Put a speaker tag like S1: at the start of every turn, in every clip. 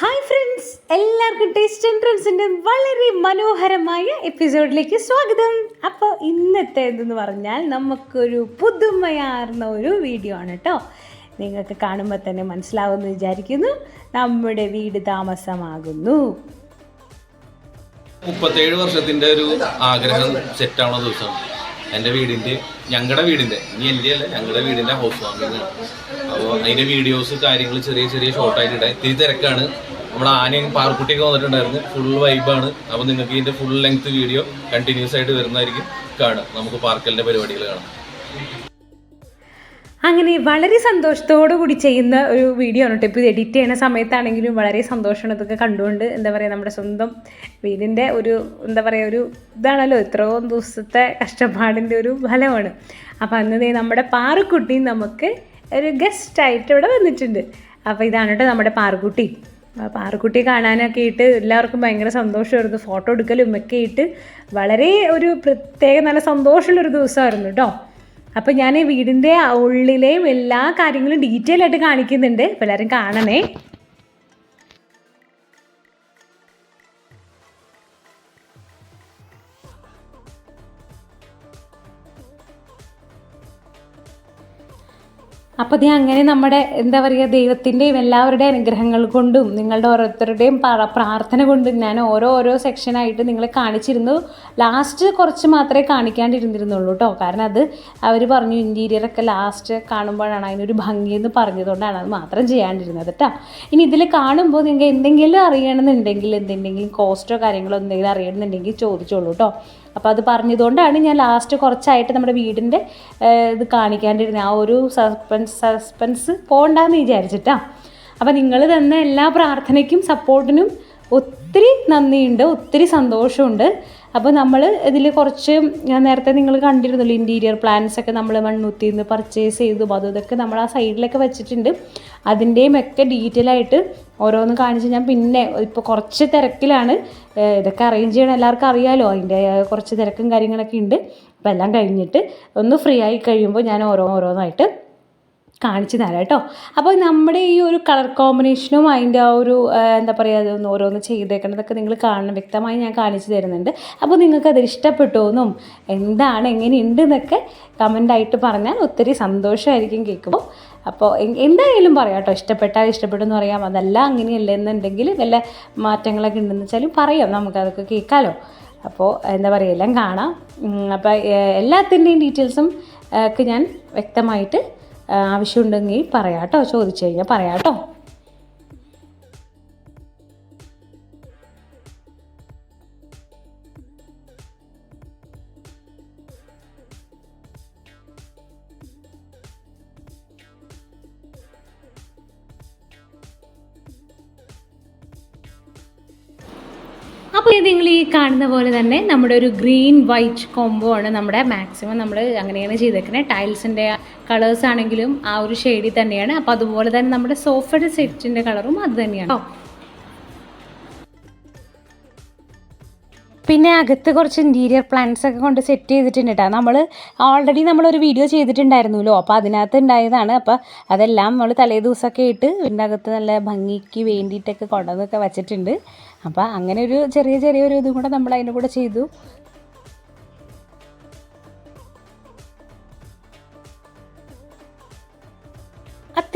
S1: Hi friends എല്ലാവർക്കും taste എൻട്രൻസിന്റെ വളരെ മനോഹരമായ എപ്പിസോഡിലേക്ക് സ്വാഗതം. അപ്പോൾ ഇന്നത്തെ എന്തെന്ന് പറഞ്ഞാൽ നമുക്കൊരു പുതുമയാർന്ന ഒരു വീഡിയോ ആണ് കേട്ടോ നിങ്ങൾക്ക് കാണുമ്പോൾ തന്നെ മനസ്സിലാവുമെന്ന് വിചാരിക്കുന്നു. നമ്മുടെ വീട് താമസമാകുന്നു.
S2: മുപ്പത്തേഴ് വർഷത്തിന്റെ ഒരു ആഗ്രഹം സെറ്റ് ആവുന്ന ദിവസം എന്റെ വീടിന്റെ ഞങ്ങളുടെ വീടിന്റെ ഇനി എന്റെ അല്ല ഞങ്ങളുടെ വീടിന്റെ ഹൗസ് വാമിങ് അപ്പോൾ അതിന്റെ വീഡിയോസ് കാര്യങ്ങൾ ചെറിയ ചെറിയ ഷോർട്ടായിട്ട് ഇടാം. ഇത്തിരി തിരക്കാണ്. നമ്മുടെ ആനയും പാർക്കുട്ടിയൊക്കെ വന്നിട്ടുണ്ടായിരുന്നു. ഫുൾ വൈബാണ് അപ്പോൾ നിങ്ങൾക്ക് ഇതിന്റെ ഫുൾ ലെങ്ത് വീഡിയോ കണ്ടിന്യൂസ് ആയിട്ട് വരുന്നതായിരിക്കും കാണാം നമുക്ക് പാർക്കലിന്റെ പരിപാടികൾ കാണാം.
S1: അങ്ങനെ വളരെ സന്തോഷത്തോടു കൂടി ചെയ്യുന്ന ഒരു വീഡിയോ ആണ് കേട്ടോ. ഇപ്പോൾ ഇത് എഡിറ്റ് ചെയ്യുന്ന സമയത്താണെങ്കിലും വളരെ സന്തോഷമാണ്. ഇതൊക്കെ കണ്ടുകൊണ്ട് എന്താ പറയുക നമ്മുടെ സ്വന്തം വീടിന്റെ ഒരു എന്താ പറയുക ഒരു ഇതാണല്ലോ ഇത്രയും ദിവസത്തെ കഷ്ടപ്പാടിന്റെ ഒരു ഫലമാണ്. അപ്പോൾ അന്ന് നമ്മുടെ പാറുക്കുട്ടി നമുക്ക് ഒരു ഗസ്റ്റായിട്ട് ഇവിടെ വന്നിട്ടുണ്ട്. അപ്പോൾ ഇതാണ് കേട്ടോ നമ്മുടെ പാറുക്കുട്ടി. ആ പാറുക്കുട്ടിയെ കാണാനൊക്കെ ഇട്ട് എല്ലാവർക്കും ഭയങ്കര സന്തോഷമായിരുന്നു. ഫോട്ടോ എടുക്കലും ഒക്കെ ആയിട്ട് വളരെ ഒരു പ്രത്യേക നല്ല സന്തോഷമുള്ളൊരു ദിവസമായിരുന്നു കേട്ടോ. അപ്പോൾ ഞാൻ ഈ വീടിന്റെ ഉള്ളിലെയും എല്ലാ കാര്യങ്ങളും ഡീറ്റെയിൽ ആയിട്ട് കാണിക്കുന്നുണ്ട്. എല്ലാവരും കാണണേ. അപ്പോൾ ഇത് അങ്ങനെ നമ്മുടെ എന്താ പറയുക ദൈവത്തിന്റെയും എല്ലാവരുടെയും അനുഗ്രഹങ്ങൾ കൊണ്ടും നിങ്ങളുടെ ഓരോരുത്തരുടെയും പ്രാർത്ഥന കൊണ്ടും ഞാൻ ഓരോ ഓരോ സെക്ഷനായിട്ട് നിങ്ങളെ കാണിച്ചിരുന്നു. ലാസ്റ്റ് കുറച്ച് മാത്രമേ കാണിക്കാണ്ടിരുന്നിരുന്നുള്ളൂ കേട്ടോ കാരണം അത് അവർ പറഞ്ഞു ഇന്റീരിയറൊക്കെ ലാസ്റ്റ് കാണുമ്പോഴാണ് അതിനൊരു ഭംഗിയെന്ന് പറഞ്ഞതുകൊണ്ടാണ് അത് മാത്രം ചെയ്യാണ്ടിരുന്നത് കേട്ടോ ഇനി ഇതിൽ കാണുമ്പോൾ നിങ്ങൾക്ക് എന്തെങ്കിലും അറിയണമെന്നുണ്ടെങ്കിൽ എന്തെങ്കിലും കോസ്റ്റോ കാര്യങ്ങളോ എന്തെങ്കിലും അറിയണമെന്നുണ്ടെങ്കിൽ ചോദിച്ചോളൂ കേട്ടോ അപ്പോൾ അത് പറഞ്ഞതുകൊണ്ടാണ് ഞാൻ ലാസ്റ്റ് കുറച്ചായിട്ട് നമ്മുടെ വീടിന്റെ ഇത് കാണിക്കാണ്ടിരുന്നത് ആ ഒരു സസ്പെൻസ് സസ്പെൻസ് പോകണ്ടെന്ന് വിചാരിച്ചിട്ടാ. അപ്പോൾ നിങ്ങൾ തന്ന എല്ലാ പ്രാർത്ഥനയ്ക്കും സപ്പോർട്ടിനും ഒത്തിരി നന്ദിയുണ്ട് ഒത്തിരി സന്തോഷമുണ്ട്. അപ്പോൾ നമ്മൾ ഇതിൽ കുറച്ച് നേരത്തെ നിങ്ങൾ കണ്ടിരുന്നല്ലോ ഇന്റീരിയർ പ്ലാൻസ് ഒക്കെ നമ്മൾ മണ്ണുത്തിയിൽ നിന്ന് പർച്ചേസ് ചെയ്തു. അതും ഇതൊക്കെ നമ്മൾ ആ സൈഡിലൊക്കെ വെച്ചിട്ടുണ്ട്. അതിന്റെയും ഒക്കെ ഡീറ്റെയിൽ ആയിട്ട് ഓരോന്ന് കാണിച്ച് ഞാൻ പിന്നെ ഇപ്പോൾ കുറച്ച് തിരക്കിലാണ്. ഇതൊക്കെ അറേഞ്ച് ചെയ്യണം. എല്ലാവർക്കും അറിയാമല്ലോ അതിന്റെ കുറച്ച് തിരക്കും കാര്യങ്ങളൊക്കെ ഉണ്ട്. അപ്പോൾ എല്ലാം കഴിഞ്ഞിട്ട് ഒന്ന് ഫ്രീ ആയി കഴിയുമ്പോൾ ഞാൻ ഓരോ ഓരോന്നായിട്ട് കാണിച്ചു തരാം കേട്ടോ. അപ്പോൾ നമ്മുടെ ഈ ഒരു കളർ കോമ്പിനേഷനും അതിന്റെ ആ ഒരു എന്താ പറയുക അതൊന്ന് ഓരോന്ന് ചെയ്തേക്കണതൊക്കെ നിങ്ങൾ കാണണം. വ്യക്തമായി ഞാൻ കാണിച്ചു തരുന്നുണ്ട്. അപ്പോൾ നിങ്ങൾക്ക് അത് ഇഷ്ടപ്പെട്ടു എന്നും എന്താണ് എങ്ങനെയുണ്ട് എന്നൊക്കെ കമന്റായിട്ട് പറഞ്ഞാൽ ഒത്തിരി സന്തോഷമായിരിക്കും കേൾക്കുമ്പോൾ. അപ്പോൾ എന്തായാലും പറയാം കേട്ടോ. ഇഷ്ടപ്പെട്ടാൽ ഇഷ്ടപ്പെട്ടെന്ന് പറയാം. അതല്ല അങ്ങനെയല്ല എന്നുണ്ടെങ്കിൽ വല്ല മാറ്റങ്ങളൊക്കെ ഉണ്ടെന്ന് വെച്ചാലും പറയാം. നമുക്കതൊക്കെ കേൾക്കാമല്ലോ അപ്പോൾ എന്താ പറയുക എല്ലാം കാണാം. അപ്പോൾ എല്ലാത്തിന്റെയും ഡീറ്റെയിൽസും ഒക്കെ ഞാൻ വ്യക്തമായിട്ട് ആവശ്യമുണ്ടെങ്കിൽ പറയാട്ടോ ചോദിച്ചു കഴിഞ്ഞാൽ പറയാം കേട്ടോ. അപ്പോൾ ഇത് നിങ്ങൾ ഈ കാണുന്ന പോലെ തന്നെ നമ്മുടെ ഒരു ഗ്രീൻ വൈറ്റ് കോംബോ ആണ് നമ്മുടെ മാക്സിമം നമ്മൾ അങ്ങനെയാണ് ചെയ്തേക്കുന്നത്. ടൈൽസിന്റെ കളേഴ്സ് ആണെങ്കിലും ആ ഒരു ഷെയ്ഡിൽ തന്നെയാണ്. അപ്പോൾ അതുപോലെ തന്നെ നമ്മുടെ സോഫയുടെ സെറ്റിന്റെ കളറും അത് തന്നെയാണ്. പിന്നെ അകത്ത് കുറച്ച് ഇന്റീരിയർ പ്ലാന്റ്സ് ഒക്കെ കൊണ്ട് സെറ്റ് ചെയ്തിട്ടുണ്ട് കേട്ടോ നമ്മൾ ഓൾറെഡി നമ്മളൊരു വീഡിയോ ചെയ്തിട്ടുണ്ടായിരുന്നല്ലോ. അപ്പോൾ അതിനകത്ത് ഉണ്ടായതാണ്. അപ്പോൾ അതെല്ലാം നമ്മൾ തലേ ദിവസമൊക്കെ ഇട്ട് ഇതിന്റെ അകത്ത് നല്ല ഭംഗിക്ക് വേണ്ടിയിട്ടൊക്കെ കൊണ്ടുവന്നൊക്കെ വെച്ചിട്ടുണ്ട്. അപ്പോൾ അങ്ങനെ ഒരു ചെറിയ ചെറിയൊരു ഇതും കൂടെ നമ്മൾ അതിന്റെ കൂടെ ചെയ്തു.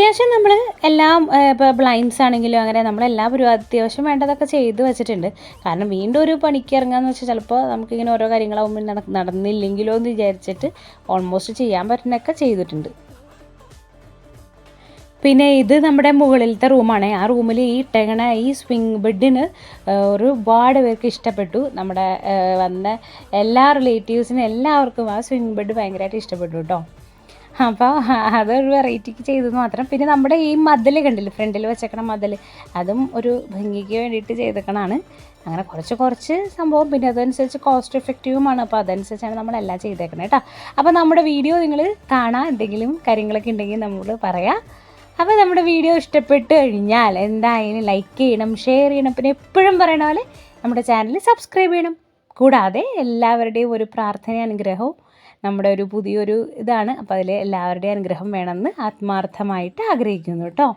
S1: അത്യാവശ്യം നമ്മൾ എല്ലാം ഇപ്പോൾ ബ്ലൈൻഡ്സ് ആണെങ്കിലും അങ്ങനെ നമ്മളെല്ലാവരും അത്യാവശ്യം വേണ്ടതൊക്കെ ചെയ്ത് വെച്ചിട്ടുണ്ട്. കാരണം വീണ്ടും ഒരു പണിക്ക് ഇറങ്ങാന്ന് വെച്ചാൽ ചിലപ്പോൾ നമുക്കിങ്ങനെ ഓരോ കാര്യങ്ങളാവുമ്പോൾ നട നടന്നില്ലെങ്കിലോ എന്ന് വിചാരിച്ചിട്ട് ഓൾമോസ്റ്റ് ചെയ്യാൻ പറ്റുന്നൊക്കെ ചെയ്തിട്ടുണ്ട്. പിന്നെ ഇത് നമ്മുടെ മുകളിലത്തെ റൂമാണ്. ആ റൂമിൽ ഈ ഇട്ടേക്കണ ഈ സ്വിംഗ് ബെഡിന് ഒരുപാട് പേർക്ക് ഇഷ്ടപ്പെട്ടു. നമ്മുടെ വന്ന എല്ലാ റിലേറ്റീവ്സിനും എല്ലാവർക്കും ആ സ്വിംഗ് ബെഡ് ഭയങ്കരമായിട്ട് ഇഷ്ടപ്പെട്ടു കേട്ടോ അപ്പോൾ അതൊരു വെറൈറ്റിക്ക് ചെയ്തത് മാത്രം. പിന്നെ നമ്മുടെ ഈ മതിൽ കണ്ടില്ലേ ഫ്രണ്ടിൽ വെച്ചേക്കണ മതിൽ അതും ഒരു ഭംഗിക്ക് വേണ്ടിയിട്ട് ചെയ്തേക്കണതാണ്. അങ്ങനെ കുറച്ച് കുറച്ച് സംഭവം. പിന്നെ അതനുസരിച്ച് കോസ്റ്റ് എഫക്റ്റീവുമാണ് അപ്പോൾ അതനുസരിച്ചാണ് നമ്മളെല്ലാം ചെയ്തേക്കണേ കേട്ടോ അപ്പോൾ നമ്മുടെ വീഡിയോ നിങ്ങൾ കാണാൻ എന്തെങ്കിലും കാര്യങ്ങളൊക്കെ ഉണ്ടെങ്കിൽ നമ്മൾ പറയാം. അപ്പോൾ നമ്മുടെ വീഡിയോ ഇഷ്ടപ്പെട്ട് കഴിഞ്ഞാൽ എന്തായാലും ലൈക്ക് ചെയ്യണം ഷെയർ ചെയ്യണം. പിന്നെ എപ്പോഴും പറയണ പോലെ നമ്മുടെ ചാനൽ സബ്സ്ക്രൈബ് ചെയ്യണം. കൂടാതെ എല്ലാവരുടെയും ഒരു പ്രാർത്ഥന അനുഗ്രഹവും നമ്മുടെ ഒരു പുതിയൊരു ഇതാണ്. അപ്പോൾ അതിൽ എല്ലാവരുടെയും അനുഗ്രഹം വേണമെന്ന് ആത്മാർത്ഥമായിട്ട് ആഗ്രഹിക്കുന്നു കേട്ടോ.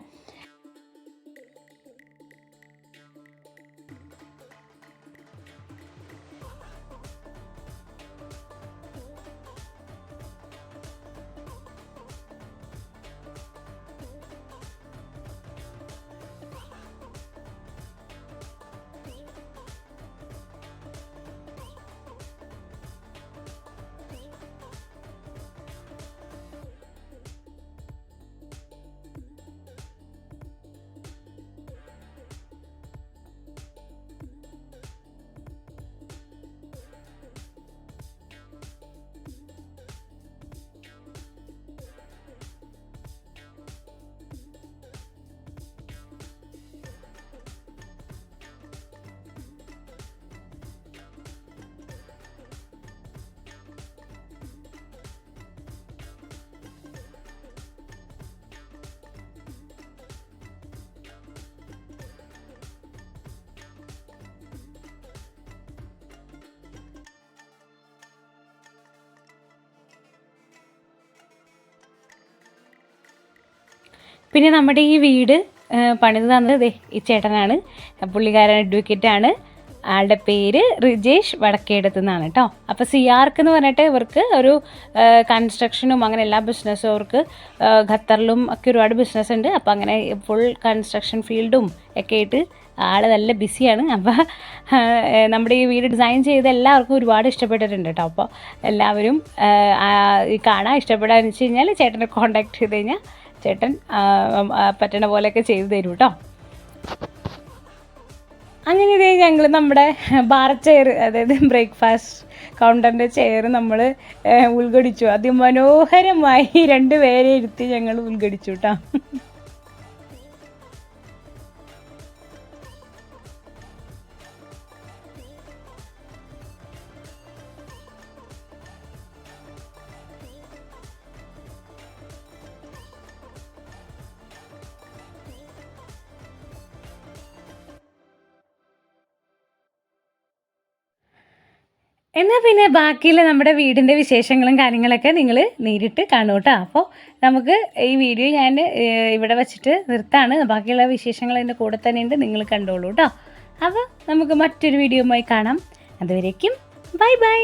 S1: പിന്നെ നമ്മുടെ ഈ വീട് പണിത് തന്നത് ഈ ചേട്ടനാണ്. പുള്ളിക്കാരൻ അഡ്വക്കേറ്റ് ആണ്. ആളുടെ പേര് റിജേഷ് വടക്കേടത്ത് നിന്നാണ് കേട്ടോ അപ്പോൾ സി ആർക്ക് എന്ന് പറഞ്ഞിട്ട് ഇവർക്ക് ഒരു കൺസ്ട്രക്ഷനും അങ്ങനെ എല്ലാ ബിസിനസ്സും അവർക്ക് ഖത്തറിലും ഒക്കെ ഒരുപാട് ബിസിനസ് ഉണ്ട്. അപ്പോൾ അങ്ങനെ ഫുൾ കൺസ്ട്രക്ഷൻ ഫീൽഡും ഒക്കെ ആയിട്ട് ആൾ നല്ല ബിസിയാണ് അപ്പോൾ നമ്മുടെ ഈ വീട് ഡിസൈൻ ചെയ്ത് എല്ലാവർക്കും ഒരുപാട് ഇഷ്ടപ്പെട്ടിട്ടുണ്ട് കേട്ടോ അപ്പോൾ എല്ലാവരും കാണാൻ ഇഷ്ടപ്പെടാന്ന് വെച്ച് കഴിഞ്ഞാൽ ചേട്ടനെ കോൺടാക്ട് ചെയ്ത് കഴിഞ്ഞാൽ ചേട്ടൻ പറ്റണ പോലെയൊക്കെ ചെയ്തു തരും കേട്ടോ അങ്ങനെ ഇതേ ഞങ്ങൾ നമ്മുടെ ബാർ ചെയർ അതായത് ബ്രേക്ക്ഫാസ്റ്റ് കൗണ്ടറിന്റെ ചെയർ നമ്മൾ ഉൾഗടിച്ചു അതിമനോഹരമായി രണ്ട് പേരെ ഇരുത്തി ഞങ്ങൾ ഉൾഗടിച്ചു കേട്ടോ എന്നാൽ പിന്നെ ബാക്കിയുള്ള നമ്മുടെ വീടിന്റെ വിശേഷങ്ങളും കാര്യങ്ങളൊക്കെ നിങ്ങൾ നേരിട്ട് കാണും കേട്ടോ അപ്പോൾ നമുക്ക് ഈ വീഡിയോ ഞാൻ ഇവിടെ വെച്ചിട്ട് നിർത്താണ്. ബാക്കിയുള്ള വിശേഷങ്ങൾ എന്റെ കൂടെ തന്നെ ഉണ്ട് നിങ്ങൾ കണ്ടോളൂ കേട്ടോ. അപ്പോൾ നമുക്ക് മറ്റൊരു വീഡിയോയുമായി കാണാം. അതുവരേക്കും ബൈ ബൈ.